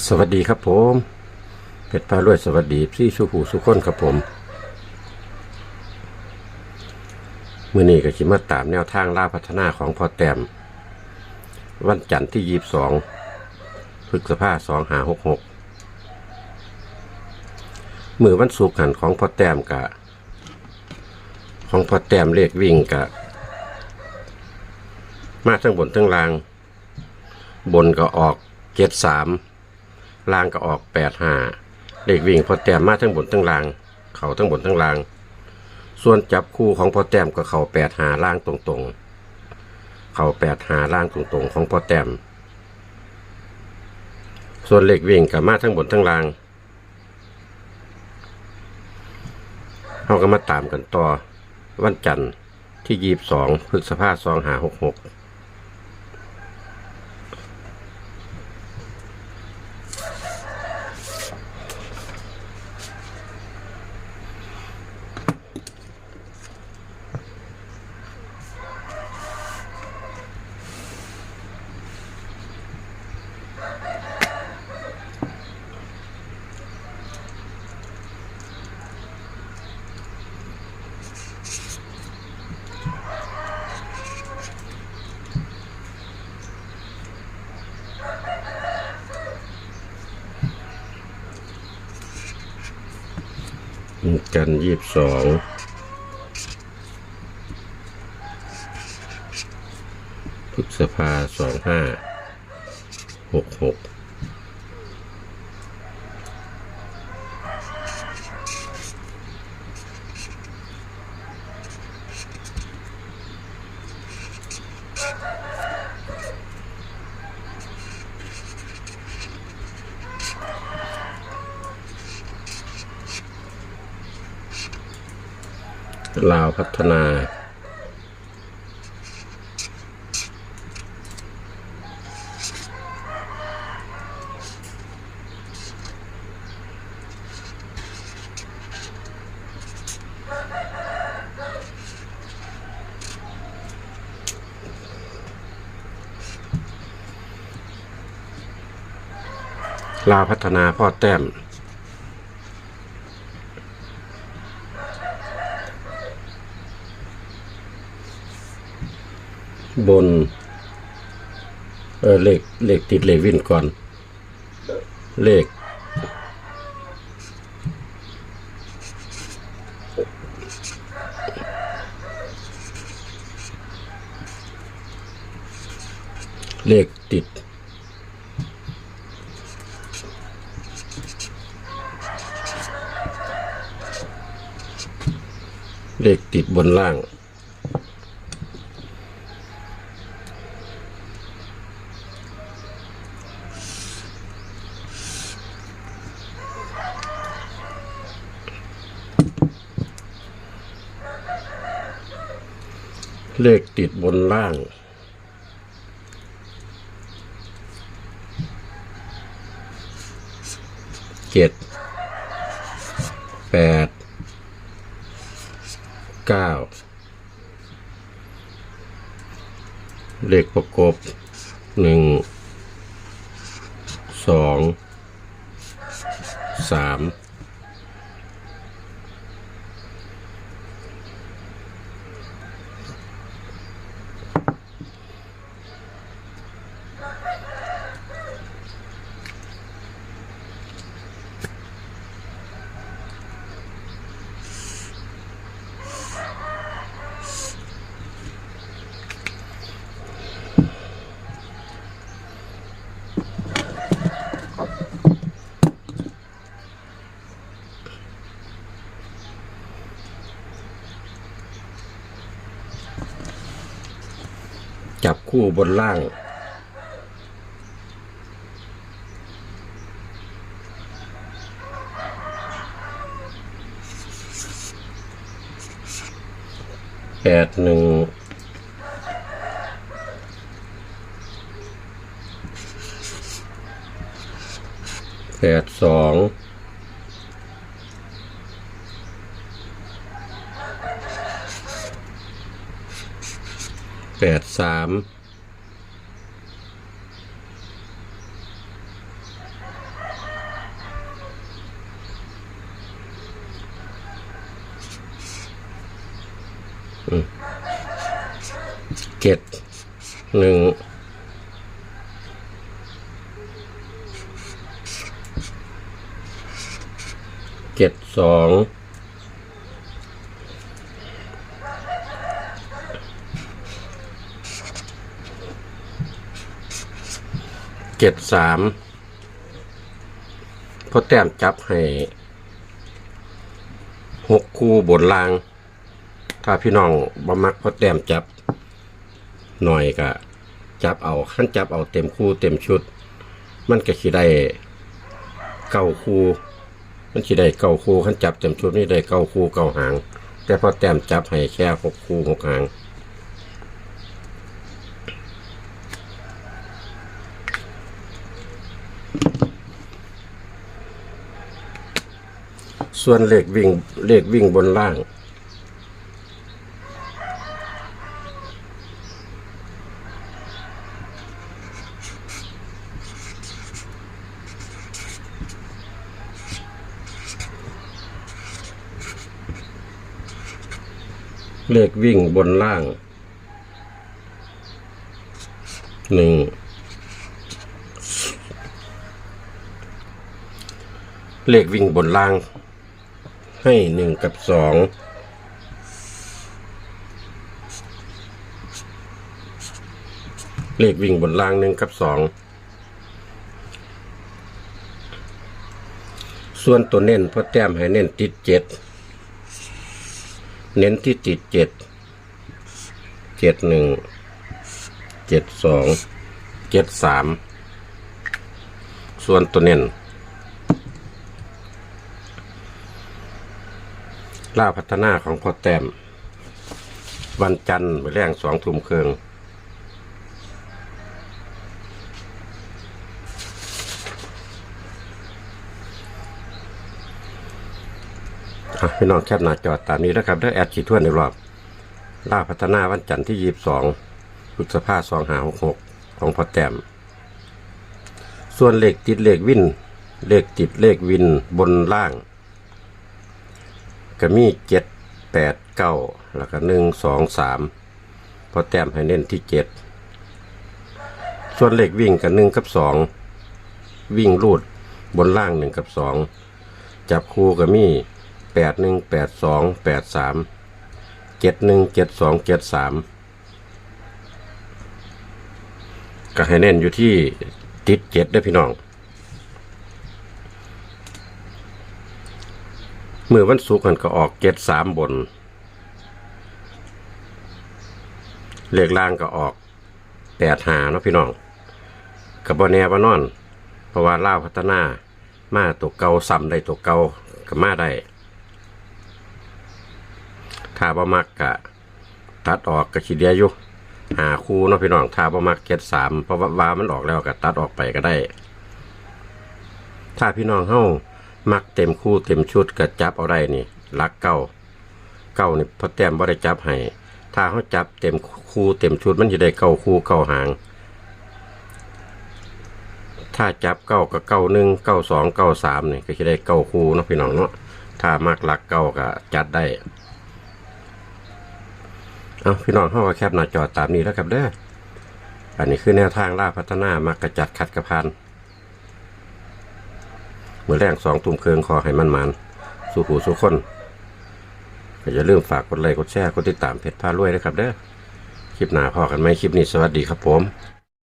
สวัสดีครับผมเพชรพารวยสวัสดีพี่สุผูสุขคนครับผมเมื่อนี้ก็คิดมาตามแนวทางล่าพัฒนาของพอแต้มวันจันทร์ที่ยีบสองพฤษภาสองหาหกหกมือวันศุกร์หันของพอแต้มกะ ของพอแต้มเลขวิ่งกะ มาทั้งบนทั้งล่าง บนก็ออกเจ็ดสาม ล่างก็ออกแปดห้าเด็กวิ่งพอแต้มมาทั้งบนทั้งล่าง เขาทั้งบนทั้งล่าง ส่วนจับคู่ของพอแต้มก็เขาแปดหาล่างตรงๆ เขาแปดหาล่างตรงๆ ของพอแต้ม ส่วนเหล็กวิ่งกับมาทั้งบนทั้งล่างเราก็มาตามกันต่อวันจันทร์ที่ยีบสองพฤษภาสองหาหกหก กันยี่สิบสองพฤษภาสองห้าหกหก ลาวพัฒนาลาวพัฒนาพ่อแต้ม บน เออเลขเลขติดเลขวินก่อน เลข เลขติด เลขติดบนล่าง เลขติดบนล่าง เจ็ด แปด เก้า เลขประกบหนึ่ง สอง สาม จับคู่บนล่าง แปดหนึ่งแปดสอง แปดสามเจ็ดหนึ่งเจ็ดสอง เจ็ดสามพอแต้มจับให้หกคู่บนราง ถ้าพี่น้องบ่มักพอแต้มจับหน่อยก็จับเอาขั้นจับเอาเต็มคู่เต็มชุด มันก็สิได้เก้าคู่ มันสิได้เก้าคู่ขั้นจับเต็มชุดนี่ได้เก้าคู่เก้าหาง แต่พอแต้มจับให้แค่หกคู่หกหาง ส่วนเลขวิ่งเลขวิ่งบนล่าง เลขวิ่งบนล่างหนึ่งเลขวิ่งบนล่าง ให้หนึ่งกับสองเลขวิ่งบนล่างหนึ่งกับสองส่วนตัวเน้นพอแต้มให้เน้นติดเจ็ดเน้นที่ติดเจ็ดเจ็ดหนึ่งเจ็ดสองเจ็ดสามส่วนตัวเน้น ล่าพัฒนาของพ่อแต้ม วันจันทร์ไปแรงสองทุ่มเครึ่งอะพี่น้องแคบหน้าจอตามนี้นะครับได้แอดขีดทวนในรอบล่าพัฒนาวันจันทร์ที่ยีสิบสองพฤษภาสองหาหกหกของพ่อแต้ม ส่วนเลขติดเลขวินเลขติดเลขวินบนล่าง ก็มีเจ็ดแปดเก้าแล้วก็หนึ่งสองสามพอแต้มให้เน้นที่เจ็ดส่วนเลขวิ่งกับหนึ่งกับสองวิ่งรูดบนล่างหนึ่งกับสองจับคู่ก็มีแปดหนึ่งแปดสองแปดสามเจ็ดหนึ่งเจ็ดสองเจ็ดสามก็ให้เน้นอยู่ที่ติดเจ็ดเด้พี่น้อง มื่อวันศุกร์มันก็ออกเจ็ดสามบน เลขล่างก็ออกแปดหาเนาะพี่น้องกับบอแนวานอน เพราะว่าล่าพัฒนา มาตัวเกาซ้ำได้ตัวเกาก็มาได้ถ้าบ่มักกะ ตัดออกก็ขีเดียอยู่หาคู่เนาะพี่น้องถ้าบ่มักเจ็ดสามเพราะว่าวามันออกแล้วก็ตัดออกไปก็ได้ ถ้าพี่น้องเฮา มักเต็มคู่เต็มชุดก็จับเอาได้นี่ลักเก้าเก้านี่พอแต้มบ่ได้จับให้ถ้าเฮาจับเต็มคู่เต็มชุดมันจะได้เก้าคู่เก้าหาง ถ้าจับเก้าก็เก้าหนึ่งเก้าสองเก้าสามนี่ก็จะได้เก้าคู่นะพี่น้องเนาะถ้ามักลักเก้าก็จัดได้เอาพี่น้องเฮาก็แคปหน้าจอตามนี้แล้วครับเด้ออันนี้คือแนวทางล่าพัฒนามักกระจัดขัดกระพัน เมื่อแรงสองทุ่มเครืองคอให้มันมันๆสู้หูสู้คนก็อย่าลืมฝากกดไลค์กดแชร์กดติดตามเพจพารวยนะครับเด้อคลิปหน้าพอกันไหมคลิปนี้สวัสดีครับผม